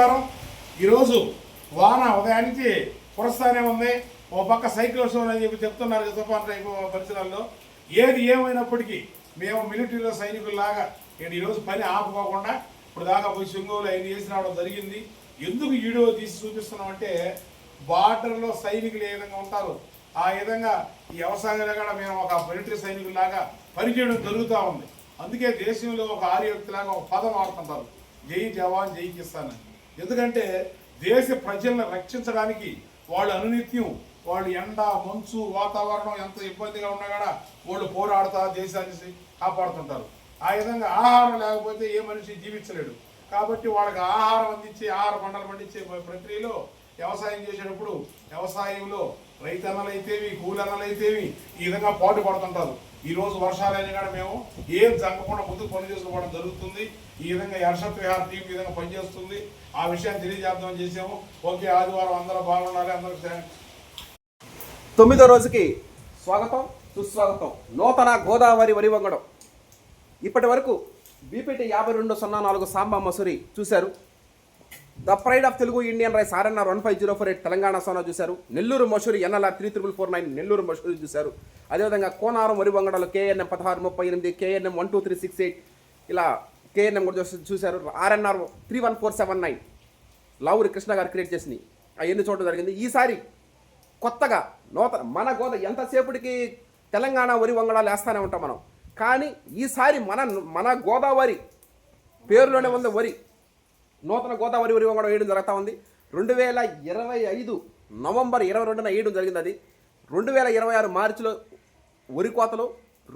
నమస్కారం. ఈరోజు వాన ఉదయానికి కురస్తానే ఉంది. ఓ పక్క సైకిల్ వస్తుంది అని చెప్పి చెప్తున్నారు కదా తుఫాన్ టైపు పరిసరాల్లో. ఏది ఏమైనప్పటికీ మేము మిలిటరీలో సైనికుల్లాగా నేను ఈరోజు పని ఆపుకోకుండా ఇప్పుడు దాకా పోయి సింగోలు అయిన చేసి రావడం జరిగింది. ఎందుకు వీడియో తీసి చూపిస్తున్నామంటే బార్డర్లో సైనికులు ఏ విధంగా ఉంటారు. ఆ విధంగా ఈ వ్యవసాయంలో కూడా మేము ఒక మిలిటరీ సైనికుల్లాగా పనిచేయడం జరుగుతూ ఉంది. అందుకే దేశంలో ఒక ఆర్యోక్తిలాగా ఒక పదం ఆడుతుంటారు జై జవాన్ జై కిస్తాన్ అని. ఎందుకంటే దేశ ప్రజలను రక్షించడానికి వాళ్ళు అనునిత్యం వాళ్ళు ఎండ మంచు వాతావరణం ఎంత ఇబ్బందిగా ఉన్నా కూడా వాళ్ళు పోరాడుతా దేశాన్ని కాపాడుతుంటారు. ఆ విధంగా ఆహారం లేకపోతే ఏ మనిషి జీవించలేడు. కాబట్టి వాళ్ళకి ఆహారం అందించే ఆహార పంటలు పండించే ప్రక్రియలో వ్యవసాయం చేసేటప్పుడు వ్యవసాయంలో రైతన్నలైతేవి కూలన్నలైతేవి కూలన్నలు అయితేవి ఈ విధంగా పాటు పడుతుంటారు. ఈ రోజు వర్షాలైనా కానీ మేము ఏం జరగకుండా ముందు పని చేసుకోవడం జరుగుతుంది. ఈ విధంగా యర్షత్ విహార్ టీం ఈ విధంగా పనిచేస్తుంది. ఆ విషయాన్ని తెలియజేద్దామని చేసాము ఓకే ఆదివారం అందరూ బాగుండాలి. అందరూ తొమ్మిదో రోజుకి స్వాగతం సుస్వాగతం. నూతన గోదావరి వరి వంగడం. ఇప్పటి వరకు బీపీటీ యాభై రెండు సున్నా నాలుగు సాంబా మసూరి చూశారు. The pride of Telugu Indian rice RNR one five zero four eight Telangana Sona చూశారు. Nellore Masuri NLR three triple four nine Nellore Masuri చూశారు. అదేవిధంగా కోనారం వరి వంగడలు కేఎన్ఎం పదహారు ముప్పై ఎనిమిది KNM one two three six eight ఇలా కేఎన్ఎం కూడా చూశారు. RNR three one four seven nine Lavuri Krishna గారు క్రియేట్ చేసినాయి అవన్నీ చూడడం జరిగింది? ఈసారి కొత్తగా నూతన మన గోద ఎంతసేపటికి తెలంగాణ వరి వంగడాలు వేస్తూనే ఉంటాం మనం. కానీ ఈసారి మన మన గోదావరి పేరులోనే ఉంది వరి. నూతన గోదావరి వరి వంగడం వేయడం జరుగుతూ ఉంది. రెండు వేల ఇరవై ఐదు నవంబర్ ఇరవై రెండున వేయడం జరిగింది అది. రెండు వేల ఇరవై ఆరు మార్చిలో వరి కోతలు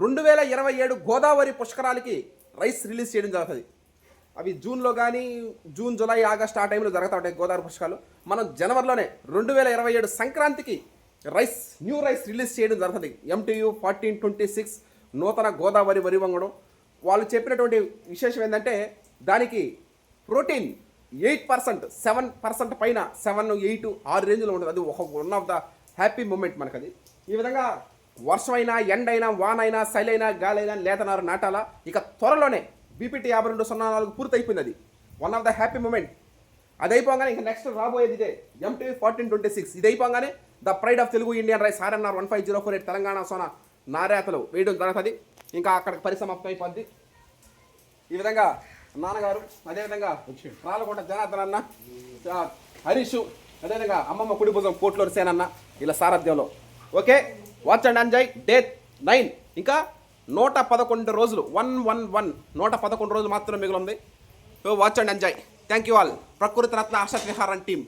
రెండు వేల ఇరవై ఏడు గోదావరి పుష్కరాలకి రైస్ రిలీజ్ చేయడం జరుగుతుంది. అవి జూన్లో కానీ జూన్ జూలై ఆగస్ట్ ఆ టైంలో జరుగుతూ ఉంటాయి గోదావరి పుష్కరాలు. మనం జనవరిలోనే రెండు వేల ఇరవై ఏడు సంక్రాంతికి రైస్ న్యూ రైస్ రిలీజ్ చేయడం జరుగుతుంది. ఎంటీయూ ఫార్టీన్ ట్వంటీ సిక్స్ నూతన గోదావరి వరి వంగడం వాళ్ళు చెప్పినటువంటి విశేషం ఏంటంటే దానికి protein eight percent seven percent పైన సెవెన్ ఎయిట్ ఆరు రేంజ్లో ఉంటుంది అది ఒక one of the happy moment మనకు అది ఈ విధంగా వర్షమైనా ఎండైనా వానైనా సైలైనా గాలైనా లేతనారు నాటాలా ఇక త్వరలోనే బీపీటీ యాభై రెండు సున్నా నాలుగు పూర్తి అయిపోయింది అది one of the happy moment అది అయిపోగానే ఇంకా నెక్స్ట్ రాబోయేది ఇదే ఎంటీవీ ఫార్టీన్ ట్వంటీ సిక్స్ ఇది అయిపోగానే the pride of Telugu Indian rice RNR one five zero four eight Telangana Sona నారేతలు వేయడం జరుగుతుంది. ఇంకా అక్కడికి పరిసమాప్తం అయిపోద్ది. ఈ విధంగా నాన్నగారు అదేవిధంగా రాలకొండ జనార్దన్ అన్న హరీష్ అదేవిధంగా అమ్మమ్మ కుడి భుజం కోట్లూరు సేనన్న ఇలా సారథ్యంలో. Okay watch and enjoy. Day nine ఇంకా నూట పదకొండు రోజులు వన్ వన్ వన్ నూట పదకొండు రోజులు మాత్రం మిగిలింది watch and enjoy thank you all Prakruthi Ratna Asha విహారం టీం